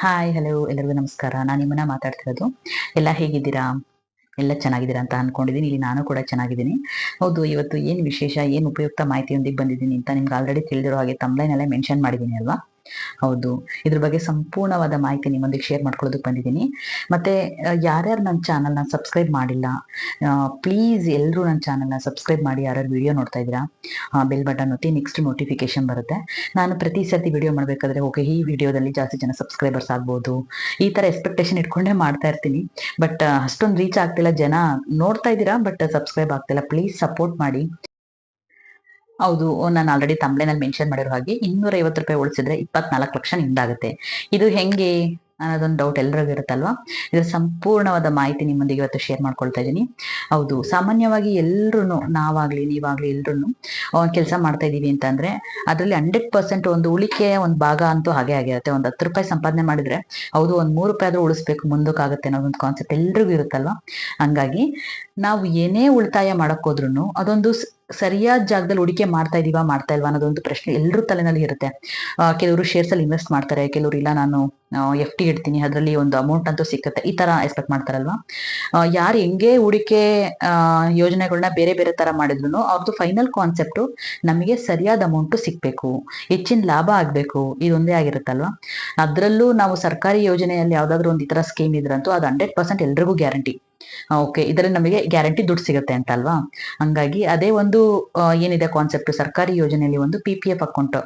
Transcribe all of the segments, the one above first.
Hi hello ಎಲ್ಲರಿಗೂ ನಮಸ್ಕಾರ. ನಾನು ನಿಮ್ಮನ್ನ ಮಾತಾಡ್ತಿರೋದು. ಎಲ್ಲ ಹೇಗಿದ್ದೀರಾ? ಎಲ್ಲ ಚೆನ್ನಾಗಿದ್ದೀರಾ ಅಂತ ಅನ್ಕೊಂಡಿದ್ದೀನಿ. ಇಲ್ಲಿ ನಾನು ಕೂಡ ಚೆನ್ನಾಗಿದ್ದೀನಿ. ಹೌದು, ಇವತ್ತು ಏನು ವಿಶೇಷ, ಏನು ಉಪಯುಕ್ತ ಮಾಹಿತಿಯೊಂದಿಗೆ ಬಂದಿದ್ದೀನಿ ಅಂತ ನಿಮ್ಗೆ ಆಲ್ರೆಡಿ ತಿಳಿದಿರೋ ಹಾಗೆ ತಮ್ಲೈನಲ್ಲೇ ಮೆನ್ಷನ್ ಮಾಡಿದ್ದೀನಿ ಅಲ್ವಾ? ಹೌದು. ಇದ್ರ ಬಗ್ಗೆ ಸಂಪೂರ್ಣವಾದ ಮಾಹಿತಿ ನಿಮ್ಮೊಂದಿಗೆ ಶೇರ್ ಮಾಡ್ಕೊಳ್ಳೋದಕ್ಕೆ ಬಂದಿದ್ದೀನಿ. ಮತ್ತೆ ಯಾರ್ಯಾರು ನನ್ನ ಚಾನಲ್ನ ಸಬ್ಸ್ಕ್ರೈಬ್ ಮಾಡಿಲ್ಲ ಪ್ಲೀಸ್ ಎಲ್ಲರೂ ನನ್ನ ಚಾನಲ್ನ ಸಬ್ಸ್ಕ್ರೈಬ್ ಮಾಡಿ, ಯಾರ್ಯಾರು ವಿಡಿಯೋ ನೋಡ್ತಾ ಇದ್ದೀರಾ ಬೆಲ್ ಬಟನ್ ಒತ್ತಿ ನೆಕ್ಸ್ಟ್ ನೋಟಿಫಿಕೇಶನ್ ಬರುತ್ತೆ. ನಾನು ಪ್ರತಿ ಸರ್ತಿ ವಿಡಿಯೋ ಮಾಡಬೇಕಾದ್ರೆ, ಓಕೆ, ಈ ವಿಡಿಯೋದಲ್ಲಿ ಜಾಸ್ತಿ ಜನ ಸಬ್ಸ್ಕ್ರೈಬರ್ಸ್ ಆಗ್ಬೋದು. ಈ ತರ ಎಕ್ಸ್ಪೆಕ್ಟೇಷನ್ ಇಟ್ಕೊಂಡೇ ಮಾಡ್ತಾ ಇರ್ತೀನಿ. ಬಟ್ ಅಷ್ಟೊಂದು ರೀಚ್ ಆಗ್ತಿಲ್ಲ ಜನ ನೋಡ್ತಾ ಇದ್ದೀರಾ ಬಟ್ ಸಬ್ಸ್ಕ್ರೈಬ್ ಆಗ್ತಿಲ್ಲ ಪ್ಲೀಸ್ ಸಪೋರ್ಟ್ ಮಾಡಿ. ಹೌದು ನಾನು ಆಲ್ರೆಡಿ ತಂಬ್ಳೆನಲ್ಲಿ ಮೆನ್ಷನ್ ಮಾಡಿರೋ ಹಾಗೆ ಇನ್ನೂರ ಐವತ್ತು ರೂಪಾಯಿ ಉಳಿಸಿದ್ರೆ ಇಪ್ಪತ್ನಾಲ್ಕು ಲಕ್ಷ ನಿಮ್ದಾಗುತ್ತೆ. ಇದು ಹೆಂಗೆ? ಅನ್ನೋದೊಂದು ಡೌಟ್ ಎಲ್ರಿಗೂ ಇರುತ್ತಲ್ವಾ? ಇದ್ರ ಸಂಪೂರ್ಣವಾದ ಮಾಹಿತಿ ನಿಮ್ಮೊಂದಿಗೆ ಇವತ್ತು ಶೇರ್ ಮಾಡ್ಕೊಳ್ತಾ ಇದ್ದೀನಿ. ಹೌದು, ಸಾಮಾನ್ಯವಾಗಿ ಎಲ್ಲರೂ ನಾವಾಗ್ಲಿ, ನೀವಾಗ್ಲಿ ಎಲ್ಲರೂ ಕೆಲಸ ಮಾಡ್ತಾ ಇದೀವಿ ಅಂತಂದ್ರೆ, ಅದರಲ್ಲಿ ಹಂಡ್ರೆಡ್ ಪರ್ಸೆಂಟ್ ಒಂದು ಉಳಿಕೆಯ ಒಂದು ಭಾಗ ಅಂತೂ ಹಾಗೆ ಆಗಿರುತ್ತೆ. ಒಂದು ಹತ್ತು ರೂಪಾಯಿ ಸಂಪಾದನೆ ಮಾಡಿದ್ರೆ, ಹೌದು, ಒಂದು ಮೂರು ರೂಪಾಯಿ ಆದ್ರೂ ಉಳಿಸ್ಬೇಕು, ಮುಂದಕ್ಕಾಗುತ್ತೆ ಅನ್ನೋದೊಂದು ಕಾನ್ಸೆಪ್ಟ್ ಎಲ್ರಿಗೂ ಇರುತ್ತಲ್ವಾ? ಹಂಗಾಗಿ, ನಾವು ಏನೇ ಉಳಿತಾಯ ಮಾಡಕ್ ಹೋದ್ರು ಅದೊಂದು ಸರಿಯಾದ ಜಾಗದಲ್ಲಿ ಹೂಡಿಕೆ ಮಾಡ್ತಾ ಇದೀವಾ, ಮಾಡ್ತಾ ಇಲ್ವಾ ಅನ್ನೋದೊಂದು ಪ್ರಶ್ನೆ ಎಲ್ಲರೂ ತಲೆನಲ್ಲಿ ಇರುತ್ತೆ. ಕೆಲವರು ಶೇರ್ಸ್ ಅಲ್ಲಿ ಇನ್ವೆಸ್ಟ್ ಮಾಡ್ತಾರೆ, ಕೆಲವರು ಇಲ್ಲ, ನಾನು ಎಫ್ ಟಿ ಇಡ್ತೀನಿ. ಅದರಲ್ಲಿ ಒಂದು ಅಮೌಂಟ್ ಅಂತೂ ಸಿಕ್ಕತ್ತೆ. ಈ ತರ ಎಕ್ಸ್ಪೆಕ್ಟ್ ಮಾಡ್ತಾರಲ್ವಾ? ಯಾರು ಹೆಂಗೆ ಹೂಡಿಕೆ ಯೋಜನೆಗಳನ್ನ ಬೇರೆ ಬೇರೆ ತರ ಮಾಡಿದ್ರು ಅವ್ರದ್ದು ಫೈನಲ್ ಕಾನ್ಸೆಪ್ಟ್ ನಮಗೆ ಸರಿಯಾದ ಅಮೌಂಟ್ ಸಿಗ್ಬೇಕು. ಹೆಚ್ಚಿನ ಲಾಭ ಆಗ್ಬೇಕು. ಇದೊಂದೇ ಆಗಿರುತ್ತಲ್ವಾ? ಅದರಲ್ಲೂ ನಾವು ಸರ್ಕಾರಿ ಯೋಜನೆಯಲ್ಲಿ ಯಾವ್ದಾದ್ರು ಒಂದು ಈ ತರ ಸ್ಕೀಮ್ ಇದ್ರಂತೂ ಅದು ಹಂಡ್ರೆಡ್ ಪರ್ಸೆಂಟ್ ಎಲ್ರಿಗೂ ಗ್ಯಾರಂಟಿ ಓಕೆ ಇದರಲ್ಲಿ ನಮಗೆ ಗ್ಯಾರಂಟಿ ದುಡ್ಡು ಸಿಗುತ್ತೆ ಅಂತ ಅಲ್ವಾ ಹಂಗಾಗಿ ಅದೇ ಒಂದು ಏನಿದೆ ಕಾನ್ಸೆಪ್ಟ್ ಸರ್ಕಾರಿ ಯೋಜನೆಯಲ್ಲಿ ಒಂದು P P F account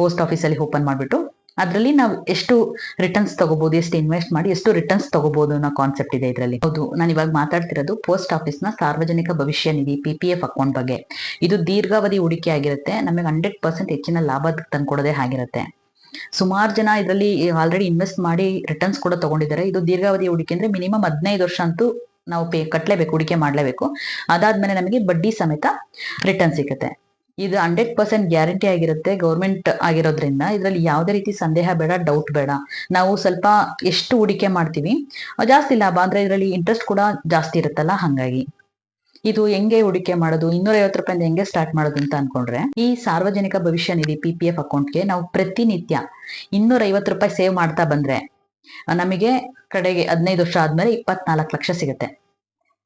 post ಆಫೀಸಲ್ಲಿ ಓಪನ್ ಮಾಡಿಬಿಟ್ಟು ಅದರಲ್ಲಿ ನಾವು ಎಷ್ಟು ರಿಟರ್ನ್ಸ್ ತಗೋಬಹುದು ಎಷ್ಟು ಇನ್ವೆಸ್ಟ್ ಮಾಡಿ, ಎಷ್ಟು ರಿಟರ್ನ್ಸ್ ತಗೋಬಹುದು ಅನ್ನೋ ಕಾನ್ಸೆಪ್ಟ್ ಇದೆ ಇದರಲ್ಲಿ. ಹೌದು, ನಾನು ಇವಾಗ ಮಾತಾಡ್ತಿರೋದು ಪೋಸ್ಟ್ ಆಫೀಸ್ನ ಸಾರ್ವಜನಿಕ ಭವಿಷ್ಯ ನಿಧಿ ಪಿ ಅಕೌಂಟ್ ಬಗ್ಗೆ. ಇದು ದೀರ್ಘಾವಧಿ ಹೂಡಿಕೆ ಆಗಿರುತ್ತೆ, ನಮಗೆ ಹಂಡ್ರೆಡ್ ಪರ್ಸೆಂಟ್ ಹೆಚ್ಚಿನ ಲಾಭ ತಂದ್ಕೊಡೋದೇ ಆಗಿರುತ್ತೆ. ಸುಮಾರು ಜನ ಇದರಲ್ಲಿ ಆಲ್ರೆಡಿ ಇನ್ವೆಸ್ಟ್ ಮಾಡಿ ರಿಟರ್ನ್ಸ್ ಕೂಡ ತಗೊಂಡಿದ್ದಾರೆ. ಇದು ದೀರ್ಘಾವಧಿ ಹೂಡಿಕೆ ಅಂದ್ರೆ ಮಿನಿಮಮ್ ಹದಿನೈದು ವರ್ಷ ಅಂತೂ ನಾವು ಪೇ ಕಟ್ಟಲೇಬೇಕು ಹೂಡಿಕೆ ಮಾಡಲೇಬೇಕು. ಅದಾದ್ಮೇಲೆ ನಮಗೆ ಬಡ್ಡಿ ಸಮೇತ ರಿಟರ್ನ್ ಸಿಗುತ್ತೆ. ಇದು ಹಂಡ್ರೆಡ್ ಪರ್ಸೆಂಟ್ ಗ್ಯಾರಂಟಿ ಆಗಿರುತ್ತೆ ಗೌರ್ಮೆಂಟ್ ಆಗಿರೋದ್ರಿಂದ. ಇದರಲ್ಲಿ ಯಾವುದೇ ರೀತಿ ಸಂದೇಹ ಬೇಡ ಡೌಟ್ ಬೇಡ. ನಾವು ಸ್ವಲ್ಪ ಎಷ್ಟು ಹೂಡಿಕೆ ಮಾಡ್ತೀವಿ, ಜಾಸ್ತಿ ಲಾಭ ಅಂದ್ರೆ ಇದರಲ್ಲಿ ಇಂಟ್ರೆಸ್ಟ್ ಕೂಡ ಜಾಸ್ತಿ ಇರುತ್ತಲ್ಲ, ಹಂಗಾಗಿ. ಇದು ಹೆಂಗೆ ಹೂಡಿಕೆ ಮಾಡೋದು ಇನ್ನೂರ ಐವತ್ತು ರೂಪಾಯಿಂದ ಹೆಂಗೆ ಸ್ಟಾರ್ಟ್ ಮಾಡೋದು ಅಂತ ಅನ್ಕೊಂಡ್ರೆ, ಈ ಸಾರ್ವಜನಿಕ ಭವಿಷ್ಯ ನಿಧಿ ಪಿ ಪಿ ಎಫ್ ಅಕೌಂಟ್ಗೆ ನಾವು ಪ್ರತಿನಿತ್ಯ ಇನ್ನೂರ ಐವತ್ತು ರೂಪಾಯಿ ಸೇವ್ ಮಾಡ್ತಾ ಬಂದ್ರೆ, ನಮಗೆ ಕಡೆಗೆ ಹದಿನೈದು ವರ್ಷ ಆದ್ಮೇಲೆ ಇಪ್ಪತ್ನಾಲ್ಕು ಲಕ್ಷ ಸಿಗುತ್ತೆ.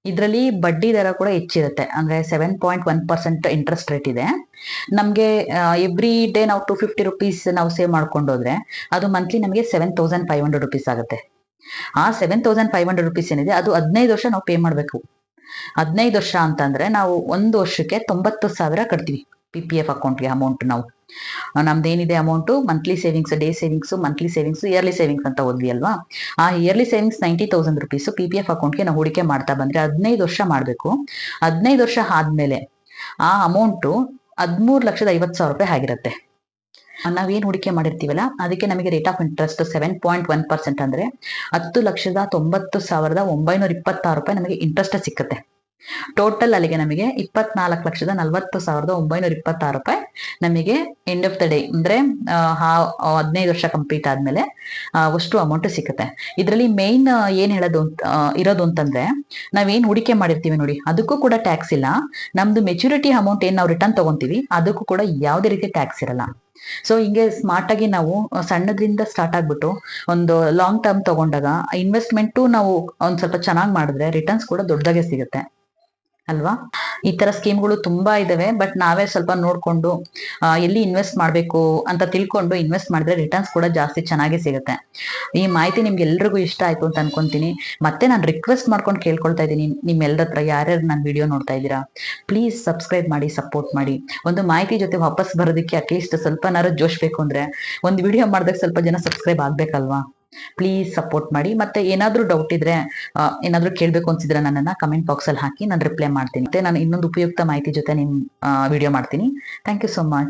ಇದರಲ್ಲಿ ಬಡ್ಡಿ ದರ ಕೂಡ ಹೆಚ್ಚಿರುತ್ತೆ. ಅಂದ್ರೆ seven point one percent interest rate ಇದೆ. ನಮಗೆ ಎವ್ರಿ ಡೇ ನಾವು ಟೂ ಫಿಫ್ಟಿ ರುಪೀಸ್ ನಾವು ಸೇವ್ ಮಾಡ್ಕೊಂಡು ಹೋದ್ರೆ ಅದು ಮಂತ್ಲಿ ನಮಗೆ seven thousand five hundred rupees ಆಗುತ್ತೆ. ಆ seven thousand five hundred rupees ಏನಿದೆ, ಅದು ಹದಿನೈದು ವರ್ಷ ನಾವು ಪೇ ಮಾಡಬೇಕು. ಹದಿನೈದು ವರ್ಷ ಅಂತಂದ್ರೆ ನಾವು ಒಂದು ವರ್ಷಕ್ಕೆ ತೊಂಬತ್ತು ಸಾವಿರ ಕಟ್ತೀವಿ. ಪಿ ಪಿ ಎಫ್ ಅಕೌಂಟ್ಗೆ ಅಮೌಂಟ್ ನಾವು. ನಮ್ದು ಏನಿದೆ amount monthly savings day savings monthly savings yearly savings ಅಂತ ಓದ್ವಿ ಅಲ್ವಾ? ಆ yearly savings ninety thousand rupees P P F ಅಕೌಂಟ್ಗೆ ನಾವು ಹೂಡಿಕೆ ಮಾಡ್ತಾ ಬಂದ್ರೆ ಹದಿನೈದು ವರ್ಷ ಮಾಡಬೇಕು. ಹದಿನೈದು ವರ್ಷ ಆದ್ಮೇಲೆ ಆ ಅಮೌಂಟು ಹದಿಮೂರು ಲಕ್ಷದ ಐವತ್ತು ಸಾವಿರ ರೂಪಾಯಿ ಆಗಿರುತ್ತೆ. ನಾವೇನು ಹೂಡಿಕೆ ಮಾಡಿರ್ತೀವಲ್ಲ, ಅದಕ್ಕೆ ನಮಗೆ rate of interest seven point one percent ಅಂದರೆ ಹತ್ತು ಲಕ್ಷದ ತೊಂಬತ್ತು ಸಾವಿರದ ಒಂಬೈನೂರ ಇಪ್ಪತ್ತಾರು ರೂಪಾಯಿ ನಮಗೆ ಇಂಟ್ರೆಸ್ಟ್ ಸಿಕ್ಕುತ್ತೆ. ಟೋಟಲ್ ಅಲ್ಲಿಗೆ ನಮಗೆ ಇಪ್ಪತ್ನಾಲ್ಕು ಲಕ್ಷದ ನಲವತ್ತು ಸಾವಿರದ ಒಂಬೈನೂರ ಇಪ್ಪತ್ತಾರು ರೂಪಾಯಿ. ನಮಗೆ ಎಂಡ್ ಆಫ್ ದ ಡೇ ಅಂದ್ರೆ ಹದಿನೈದು ವರ್ಷ ಕಂಪ್ಲೀಟ್ ಆದ್ಮೇಲೆ ಅಷ್ಟು ಅಮೌಂಟ್ ಸಿಗುತ್ತೆ. ಇದರಲ್ಲಿ ಮೇನ್ ಏನ್ ಹೇಳೋದು ಇರೋದು ಅಂತಂದ್ರೆ, ನಾವೇನ್ ಹೂಡಿಕೆ ಮಾಡಿರ್ತೀವಿ ನೋಡಿ, ಅದಕ್ಕೂ ಕೂಡ ಟ್ಯಾಕ್ಸ್ ಇಲ್ಲ. ನಮ್ದು ಮೆಚುರಿಟಿ ಅಮೌಂಟ್ ಏನ್ ನಾವು ರಿಟರ್ನ್ ತಗೊಂತೀವಿ, ಅದಕ್ಕೂ ಕೂಡ ಯಾವುದೇ ರೀತಿ ಟ್ಯಾಕ್ಸ್ ಇರಲ್ಲ. ಸೊ ಹಿಂಗೆ ಸ್ಮಾರ್ಟ್ ಆಗಿ ನಾವು ಸಣ್ಣದ್ರಿಂದ ಸ್ಟಾರ್ಟ್ ಆಗ್ಬಿಟ್ಟು, ಒಂದು ಲಾಂಗ್ ಟರ್ಮ್ ತಗೊಂಡಾಗ ಇನ್ವೆಸ್ಟ್ಮೆಂಟು ನಾವು ಒಂದ್ ಸ್ವಲ್ಪ ಚೆನ್ನಾಗಿ ಮಾಡಿದ್ರೆ ರಿಟರ್ನ್ಸ್ ಕೂಡ ದೊಡ್ಡದಾಗೆ ಸಿಗುತ್ತೆ. ಅಲ್ವಾ? ಈ ತರ ಸ್ಕೀಮ್ಗಳು ತುಂಬಾ ಇದಾವೆ, ಬಟ್ ನಾವೇ ಸ್ವಲ್ಪ ನೋಡ್ಕೊಂಡು ಎಲ್ಲಿ ಇನ್ವೆಸ್ಟ್ ಮಾಡಬೇಕು ಅಂತ ತಿಳ್ಕೊಂಡು ಇನ್ವೆಸ್ಟ್ ಮಾಡಿದ್ರೆ ರಿಟರ್ನ್ಸ್ ಕೂಡ ಜಾಸ್ತಿ ಚೆನ್ನಾಗಿ ಸಿಗುತ್ತೆ. ಈ ಮಾಹಿತಿ ನಿಮ್ಗೆ ಎಲ್ರಿಗೂ ಇಷ್ಟ ಆಯ್ತು ಅಂತ ಅನ್ಕೊಂತೀನಿ. ಮತ್ತೆ ನಾನು ರಿಕ್ವೆಸ್ಟ್ ಮಾಡ್ಕೊಂಡು ಕೇಳ್ಕೊಳ್ತಾ ಇದ್ದೀನಿ. ನಿಮ್ಮೆಲ್ಲರ ಹತ್ರ ಯಾರ್ಯಾರು ನಾನು ವಿಡಿಯೋ ನೋಡ್ತಾ ಇದ್ದೀರಾ? ಪ್ಲೀಸ್ ಸಬ್ಸ್ಕ್ರೈಬ್ ಮಾಡಿ ಸಪೋರ್ಟ್ ಮಾಡಿ. ಒಂದು ಮಾಹಿತಿ ಜೊತೆ ವಾಪಸ್ ಬರೋದಕ್ಕೆ ಅಟ್ಲೀಸ್ಟ್ ಸ್ವಲ್ಪನಾರು ಜೋಶ್ ಬೇಕು ಅಂದ್ರೆ, ಒಂದು ವಿಡಿಯೋ ಮಾಡಿದಾಗ ಸ್ವಲ್ಪ ಜನ ಸಬ್ಸ್ಕ್ರೈಬ್ ಆಗ್ಬೇಕಲ್ವಾ? ಪ್ಲೀಸ್ ಸಪೋರ್ಟ್ ಮಾಡಿ. ಮತ್ತೆ ಏನಾದರೂ ಡೌಟ್ ಇದ್ರೆ ಏನಾದರೂ ಕೇಳ್ಬೇಕು ಅನ್ಸಿದ್ರೆ ನನ್ನನ್ನ ಕಮೆಂಟ್ ಬಾಕ್ಸ್ ಅಲ್ಲಿ ಹಾಕಿ ನಾನು ರಿಪ್ಲೈ ಮಾಡ್ತೀನಿ. ಮತ್ತೆ ನಾನು ಇನ್ನೊಂದು ಉಪಯುಕ್ತ ಮಾಹಿತಿ ಜೊತೆ ನಿಮ್ ವಿಡಿಯೋ ಮಾಡ್ತೀನಿ. Thank you so much